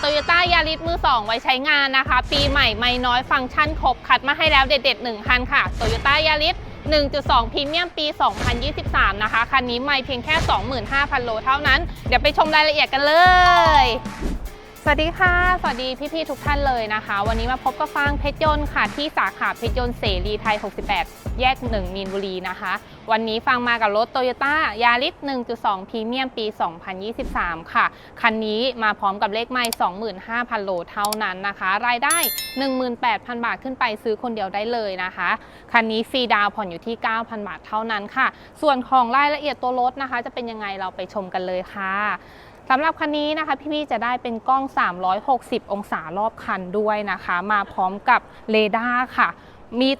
โตโยต้ายาริสมือ 2 ไว้ใช้งานนะคะ ปีใหม่ไม่น้อยฟังก์ชันครบ คัดมาให้แล้วเด็ดๆ1คันค่ะโตโยต้ายาริส1.2พรีเมียมปี 2023 นะคะ คันนี้ไม่เพียงแค่ 25,000 โลเท่านั้น เดี๋ยวไปชมรายละเอียดกันเลย สวัสดีค่ะ สวัสดีพี่ๆทุกท่านเลยนะคะ วันนี้มาพบกับฟางเพชรยนต์ค่ะ ที่สาขาเพชรยนต์เสรีไทย 68 แยก 1 มีนบุรีนะคะ วันนี้ฟังมากับรถโตโยต้ายาริส1.2 พรีเมียมปี 2023 ค่ะ คันนี้มาพร้อมกับเลขไมล์25,000 โลเท่านั้นนะคะ รายได้ 18,000 บาทขึ้นไปซื้อคนเดียวได้เลยนะคะ คันนี้ฟรีดาวผ่อนอยู่ที่ 9,000 บาทเท่านั้นค่ะ ส่วนของรายละเอียดตัวรถนะคะ จะเป็นยังไงเราไปชมกันเลยค่ะ สำหรับคันนี้นะคะพี่ๆจะได้เป็นกล้อง 360 องศารอบคันด้วยนะคะ มาพร้อมกับเรดาร์ค่ะ มี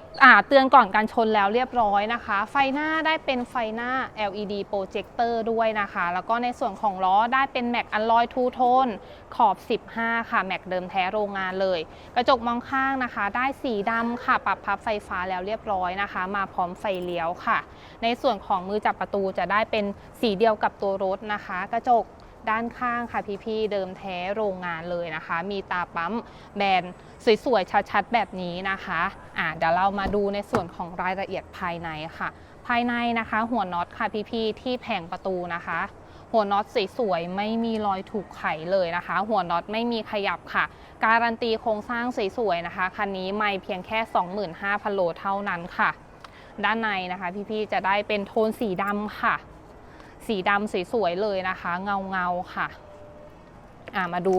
เตือนก่อนการชนแล้วเรียบร้อยนะคะ ไฟหน้าได้เป็นไฟหน้า LED โปรเจคเตอร์ด้วยนะคะ แล้วก็ในส่วนของล้อได้เป็นแม็กอัลลอยทูโทนขอบ 15 ค่ะแม็กเดิมแท้โรงงานเลย กระจกมองข้างนะคะ ได้สีดำค่ะ ปรับพับไฟฟ้าแล้วเรียบร้อยนะคะ มาพร้อมไฟเลี้ยวค่ะ ในส่วนของมือจับประตูจะได้เป็นสีเดียวกับตัวรถนะคะ กระจก ด้านข้างค่ะพี่ๆเดิมแท้โรงงานเลยนะคะ มีตาปั๊มแบรนด์สวยๆชัดๆแบบนี้นะคะอะเดี๋ยวเรามาดูในส่วนของรายละเอียดภายในค่ะ ภายในนะคะ หัวน็อตค่ะพี่ๆที่แผงประตูนะคะ หัวน็อตสวยๆไม่มีรอยถูกไขเลยนะคะ หัวน็อตไม่มีขยับค่ะ การันตีโครงสร้างสวยๆนะคะคันนี้ไม่เพียงแค่ 25,000โลเท่านั้นค่ะ ด้านในนะคะ พี่ๆจะได้เป็นโทนสีดำค่ะ สีดำสวยๆเลยนะคะ เงาเงาๆค่ะอ่ามาดู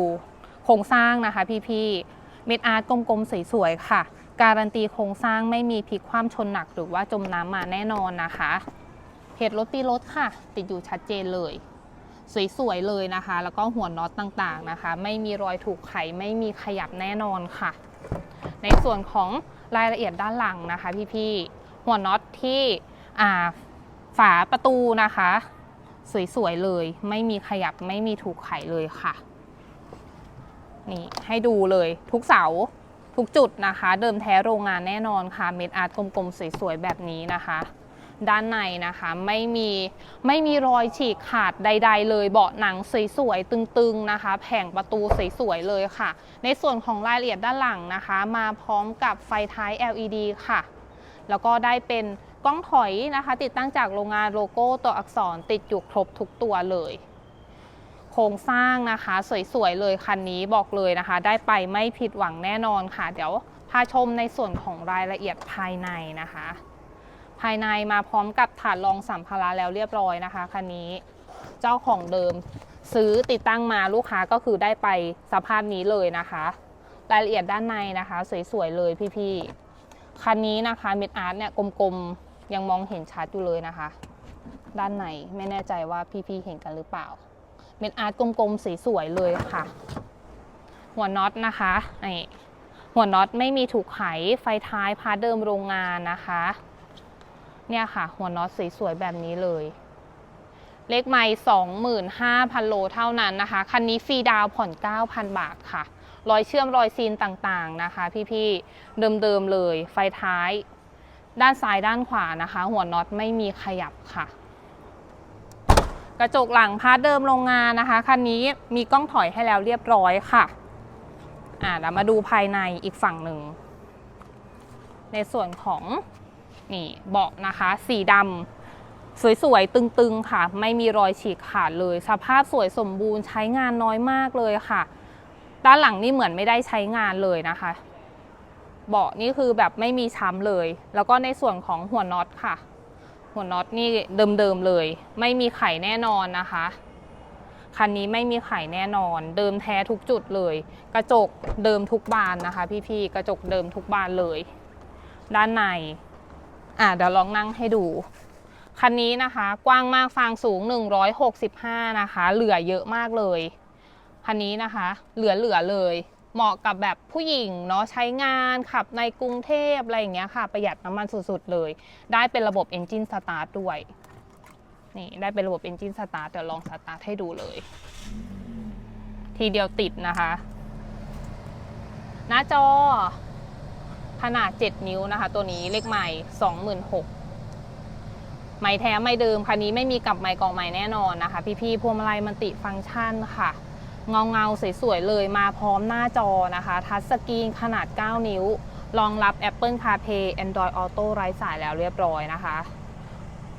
โครงสร้างนะคะพี่ๆเม็ดอาร์ตกลมๆสวยๆค่ะ การันตีโครงสร้างไม่มีพลิกคว่ำชนหนักหรือว่าจมน้ำมาแน่นอนนะคะเพจรถปีรถค่ะ ติดอยู่ชัดเจนเลย สวยๆเลยนะคะ แล้วก็หัวน็อตต่างๆนะคะ ไม่มีรอยถูกไขไม่มีขยับแน่นอนค่ะ ในส่วนของรายละเอียดด้านหลังนะคะ พี่ๆหัวน็อตที่ฝาประตูนะคะ สวยๆเลย ไม่มีขยับไม่มีถูกไขเลยค่ะ นี่ให้ดูเลยทุกเสาทุกจุดนะคะ เดิมแท้โรงงานแน่นอนค่ะ เม็ดอาร์ตกลมๆสวยๆแบบนี้นะคะด้านในนะคะไม่มีไม่มีรอยฉีกขาดใด ๆ เลยเบาะหนังสวยๆตึงๆนะคะ แผงประตูสวยๆเลยค่ะ ในส่วนของรายละเอียดด้านหลังนะคะ มาพร้อมกับไฟท้าย LED ค่ะ แล้วก็ได้เป็น ล้องถอยนะคะ ติดตั้งจากโรงงานโลโก้ตัวอักษรติดอยู่ครบทุกตัวเลย โครงสร้างนะคะ สวยๆเลยคันนี้บอกเลยนะคะ ได้ไปไม่ผิดหวังแน่นอนค่ะ เดี๋ยวพาชมในส่วนของรายละเอียดภายในนะคะ ภายในมาพร้อมกับถาดรองสัมภาระแล้วเรียบร้อยนะคะคันนี้เจ้าของเดิมซื้อติดตั้งมาลูกค้าก็คือได้ไปสภาพนี้เลยนะคะ รายละเอียดด้านในนะคะ สวยๆเลยพี่ๆคันนี้นะคะเม็ดอาร์ตเนี่ยกลมๆ ยังมองเห็นชัดอยู่เลยนะคะ ด้านในไม่แน่ใจว่าพี่ๆเห็นกันหรือเปล่าเม็ดอาร์ตกลมๆสีสวยเลยค่ะ หัวน็อตนะคะนี่หัวน็อตไม่มีถูกไขไฟท้ายพาเดิมโรงงานนะคะ เนี่ยค่ะ หัวน็อตสีสวยแบบนี้เลย เลขไม่25,000 โลเท่านั้นนะคะ คันนี้ฟรีดาวผ่อน 9,000 บาทค่ะรอยเชื่อมรอยซีนต่างๆนะคะ พี่ๆเดิมๆเลยไฟท้าย ด้านซ้ายด้านขวานะคะ หัวน็อตไม่มีขยับค่ะ กระจกหลังพาร์ทเดิมโรงงานนะคะคันนี้มีกล้องถอยให้แล้วเรียบร้อยค่ะอ่าเดี๋ยวมาดูภายในอีกฝั่งหนึ่ง ในส่วนของนี่เบาะนะคะ สีดำสวยๆ ตึงๆ ค่ะ ไม่มีรอยฉีกขาดเลย สภาพสวยสมบูรณ์ใช้งานน้อยมากเลยค่ะ ด้านหลังนี่เหมือนไม่ได้ใช้งานเลยนะคะ เบาะนี่คือแบบไม่มีช้ำเลย แล้วก็ในส่วนของหัวน็อตค่ะ หัวน็อตนี่เดิมๆเลย ไม่มีไขแน่นอนนะคะคันนี้ไม่มีไขแน่นอน เดิมแท้ทุกจุดเลย กระจกเดิมทุกบานนะคะ พี่ๆกระจกเดิมทุกบานเลย ด้านในอะเดี๋ยวลองนั่งให้ดูคันนี้นะคะ กว้างมากฟางสูง 165 นะคะ เหลือเยอะมากเลย คันนี้นะคะ เหลือเหลือเลย เหมาะกับแบบผู้หญิงเนาะใช้งานขับในกรุงเทพอะไรอย่างเงี้ยค่ะ ประหยัดน้ำมันสุดๆเลย ได้เป็นระบบ Engine Start ด้วย นี่ได้เป็นระบบ Engine Start เดี๋ยวลองสตาร์ทให้ดูเลย ทีเดียวติดนะคะ หน้าจอขนาด 7 นิ้วนะคะ ตัวนี้เลขใหม่ 26,000ไม้แท้ไม่เดิมคันนี้ไม่มีกลับไม้กองไม้แน่นอนนะคะ พี่ๆพวงมาลัยมันติฟังก์ชันค่ะ เงาเงาสวยๆเลยมาพร้อมหน้าจอนะคะ ทัชสกรีนขนาด 9 นิ้ว รองรับ Apple CarPlay Android Auto ไร้สายแล้วเรียบร้อยนะคะ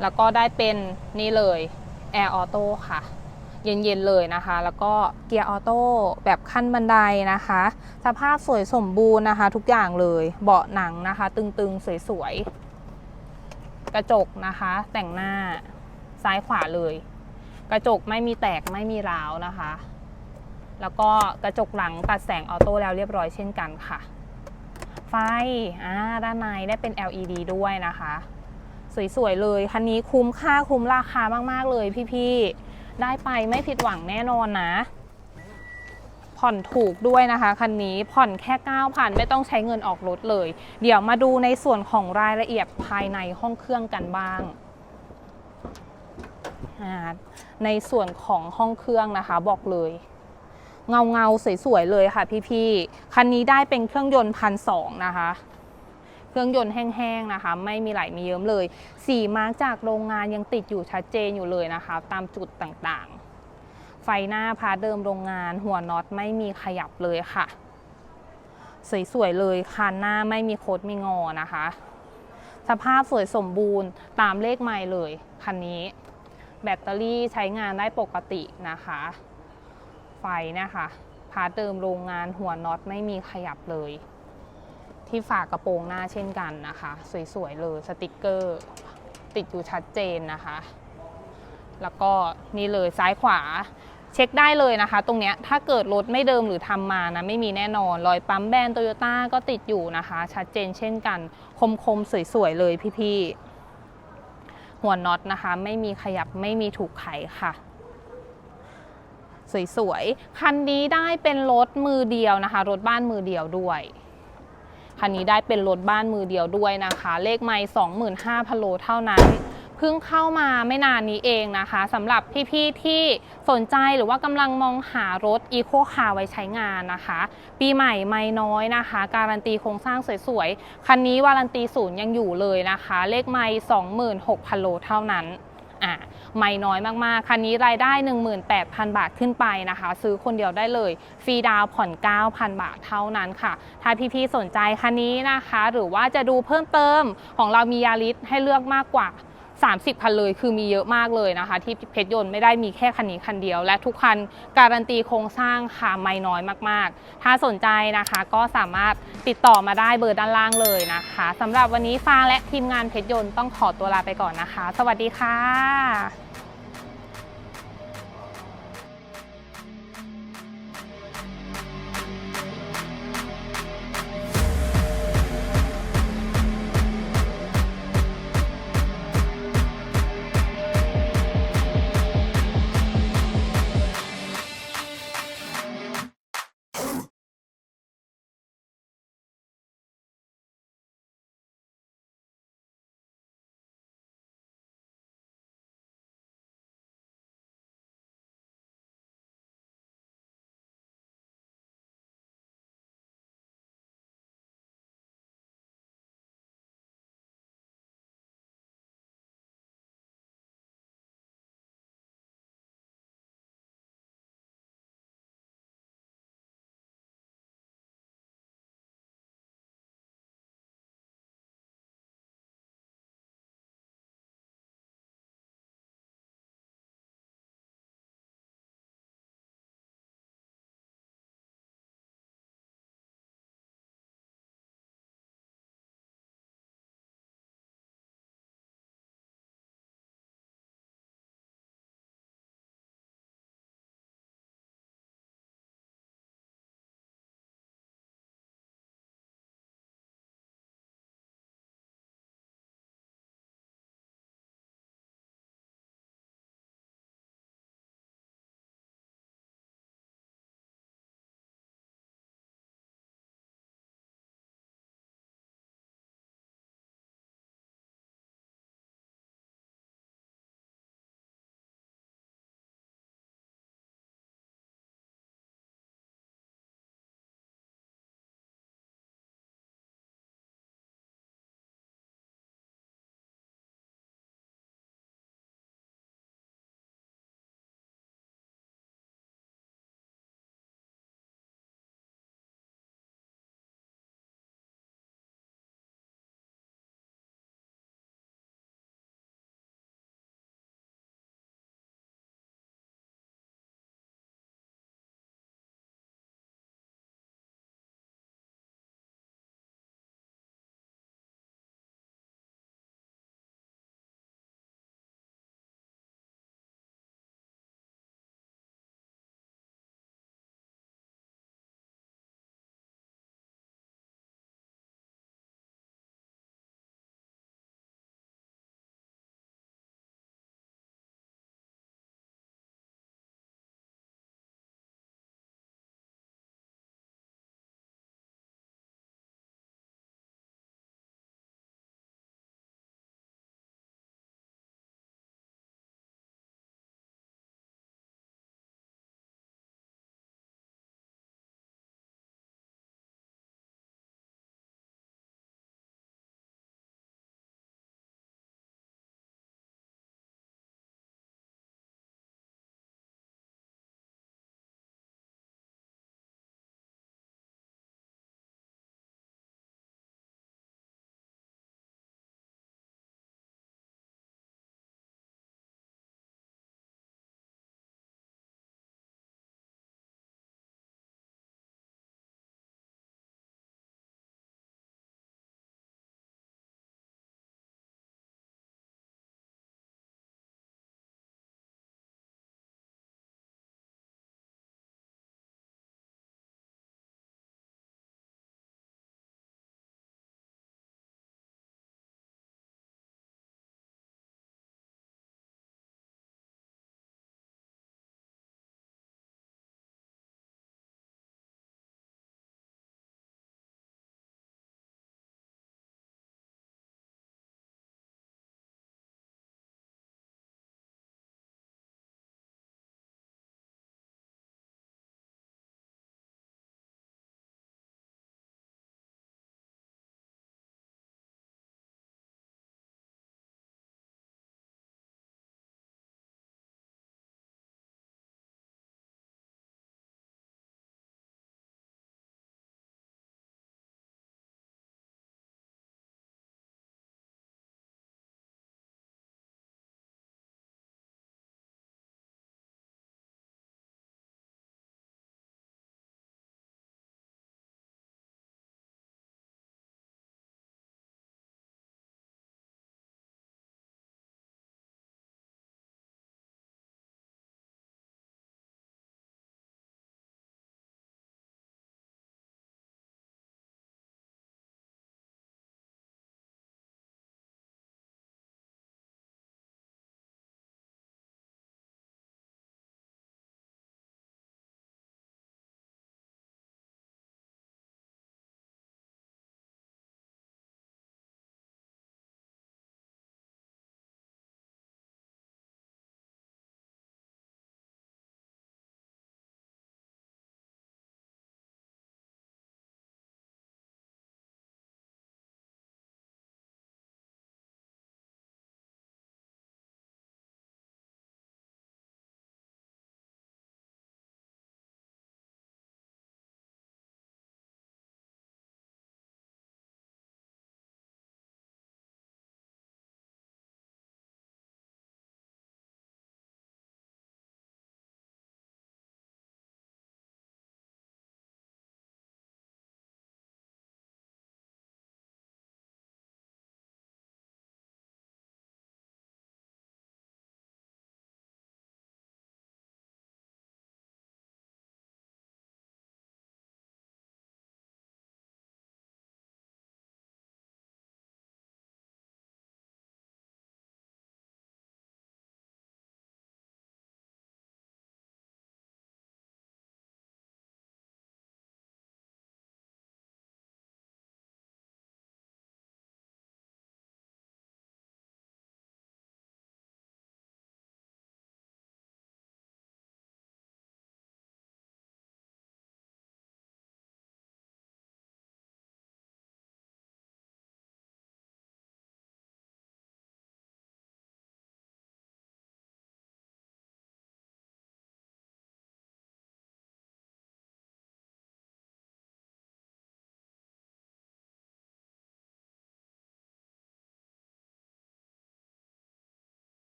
แล้วก็ได้เป็นนี่เลย Air Auto ค่ะ เย็นๆเลยนะคะ แล้วก็เกียร์ออโต้แบบขั้นบันไดนะคะ สภาพสวยสมบูรณ์นะคะ ทุกอย่างเลย เบาะหนังนะคะ ตึงๆ สวยๆ กระจกนะคะ แต่งหน้าซ้ายขวาเลย กระจกไม่มีแตกไม่มีร้าวนะคะ แล้วก็กระจกหลังตัดแสงออโต้แล้วเรียบร้อยเช่นกันค่ะ ไฟอ่าด้านในได้เป็น LED ด้วยนะคะ สวยๆเลย คันนี้คุ้มค่าคุ้มราคามากๆเลยพี่ๆ ได้ไปไม่ผิดหวังแน่นอนนะ ผ่อนถูกด้วยนะคะคันนี้ผ่อนแค่9,000ไม่ต้องใช้เงินออกรถเลย เดี๋ยวมาดูในส่วนของรายละเอียดภายในห้องเครื่องกันบ้างในส่วนของห้องเครื่องนะคะบอกเลย เงาเงาสวยๆเลยค่ะพี่ๆ คันนี้ได้เป็นเครื่องยนต์พันสองนะคะ เครื่องยนต์แห้งๆนะคะ ไม่มีไหลมีเยิ้มเลย สีมาร์กจากโรงงานยังติดอยู่ชัดเจนอยู่เลยนะคะ ตามจุดต่างๆ ไฟหน้าพาเดิมโรงงาน หัวน็อตไม่มีขยับเลยค่ะ สวยๆเลยคานหน้าไม่มีโคดมีงอนะคะ สภาพสวยสมบูรณ์ตามเลขไมล์เลยคันนี้ แบตเตอรี่ใช้งานได้ปกตินะคะ ไฟนะคะพาเดิมโรงงานหัวน็อตไม่มีขยับเลย ที่ฝากระโปรงหน้าเช่นกันนะคะ สวยๆเลยสติกเกอร์ ติดอยู่ชัดเจนนะคะ แล้วก็นี่เลยซ้ายขวาเช็คได้เลยนะคะ ตรงเนี้ยถ้าเกิดรถไม่เดิมหรือทำมานะไม่มีแน่นอนรอยปั๊มแบรนด์โตโยต้าก็ติดอยู่นะคะ ชัดเจนเช่นกัน คมๆ สวยๆ เลยพี่ๆ หัวน็อตนะคะ ไม่มีขยับไม่มีถูกไขค่ะ สวยๆ คันนี้ได้เป็นรถมือเดียวนะคะ รถบ้านมือเดียวด้วย คันนี้ได้เป็นรถบ้านมือเดียวด้วยนะคะ เลขไมล์25,000โลเท่านั้นเพิ่งเข้ามาไม่นานนี้เองนะคะสำหรับพี่ๆที่สนใจหรือว่ากำลังมองหารถ Eco Car ไว้ใช้งานนะคะ ปีใหม่ไม่น้อยนะคะ การันตีโครงสร้างสวยๆ คันนี้วารันตีศูนย์ยังอยู่เลยนะคะ เลขไมล์26,000โลเท่านั้น อะไม่น้อยมากๆ คันนี้รายได้ 18,000 บาทขึ้นไปนะคะ ซื้อคนเดียวได้เลยฟรีดาวผ่อน 9,000 บาทเท่านั้นค่ะ ถ้าพี่ๆสนใจคันนี้นะคะ หรือว่าจะดูเพิ่มเติมของเรามียาริสให้เลือกมากกว่า 30 คันเลยคือมีเยอะมากเลยนะคะ ที่เพชรยนต์ไม่ได้มีแค่คันนี้คันเดียว และทุกคันการันตีโครงสร้างค่ะไม่น้อยมากๆ ถ้าสนใจนะคะก็สามารถติดต่อมาได้เบอร์ด้านล่างเลยนะคะสำหรับวันนี้ฟางและทีมงานเพชรยนต์ต้องขอตัวลาไปก่อนนะคะ สวัสดีค่ะ